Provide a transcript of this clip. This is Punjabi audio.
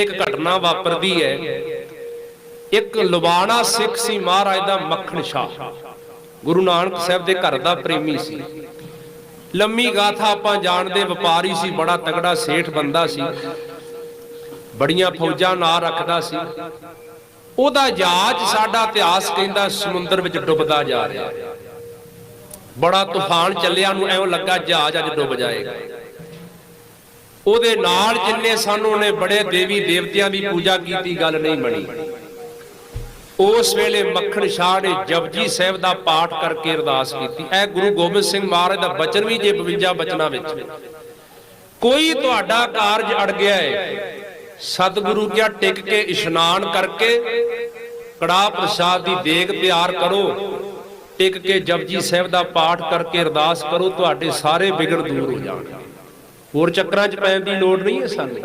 ਇੱਕ ਘਟਨਾ ਵਾਪਰਦੀ ਹੈ। ਇੱਕ ਲੁਬਾਣਾ ਸਿੱਖ ਸੀ ਮਹਾਰਾਜ ਦਾ ਮੱਖਣ ਸ਼ਾਹ। ਗੁਰੂ ਨਾਨਕ ਸਾਹਿਬ ਦੇ ਘਰ ਦਾ ਪ੍ਰੇਮੀ ਸੀ। ਲੰਮੀ ਗਾਥਾ ਆਪਾਂ ਜਾਣਦੇ, ਵਪਾਰੀ ਸੀ, ਬੜਾ ਤਗੜਾ ਸੇਠ ਬੰਦਾ ਸੀ। ਬੜੀਆਂ ਫੌਜਾਂ ਨਾਲ ਰੱਖਦਾ ਸੀ। ਉਹਦਾ ਜਹਾਜ਼ ਸਾਡਾ ਇਤਿਹਾਸ ਕਹਿੰਦਾ ਸਮੁੰਦਰ ਵਿੱਚ ਡੁੱਬਦਾ ਜਾ ਰਿਹਾ। ਬੜਾ ਤੂਫਾਨ ਚੱਲਿਆ ਨੂੰ ਐਵੇਂ ਲੱਗਾ ਜਹਾਜ਼ ਅੱਜ ਡੁੱਬ ਜਾਏਗਾ। ਉਹਦੇ ਨਾਲ ਜਿੰਨੇ ਸਨ ਉਹਨੇ ਬੜੇ ਦੇਵੀ ਦੇਵਤਿਆਂ ਦੀ ਪੂਜਾ ਕੀਤੀ, ਗੱਲ ਨਹੀਂ ਬਣੀ। ਉਸ ਵੇਲੇ ਮੱਖਣ ਸ਼ਾਹ ਨੇ ਜਪਜੀ ਸਾਹਿਬ ਦਾ ਪਾਠ ਕਰਕੇ ਅਰਦਾਸ ਕੀਤੀ। ਇਹ ਗੁਰੂ ਗੋਬਿੰਦ ਸਿੰਘ ਮਹਾਰਾਜ ਦਾ ਬਚਨ ਵੀ ਜੇ 52 ਬਚਨਾਂ ਵਿੱਚ ਕੋਈ ਤੁਹਾਡਾ ਕਾਰਜ ਅੜ ਗਿਆ ਹੈ ਸਤਿਗੁਰੂ ਕਿਹਾ ਟਿਕ ਕੇ ਇਸ਼ਨਾਨ ਕਰਕੇ ਕੜਾ ਪ੍ਰਸਾਦ ਦੀ ਦੇਗ ਤਿਆਰ ਕਰੋ, ਟਿਕ ਕੇ ਜਪਜੀ ਸਾਹਿਬ ਦਾ ਪਾਠ ਕਰਕੇ ਅਰਦਾਸ ਕਰੋ, ਤੁਹਾਡੇ ਸਾਰੇ ਵਿਗੜ ਦੂਰ ਹੋ ਜਾਣਗੇ। ਹੋਰ ਚੱਕਰਾਂ 'ਚ ਪੈਣ ਦੀ ਲੋੜ ਨਹੀਂ ਹੈ ਸਾਨੂੰ।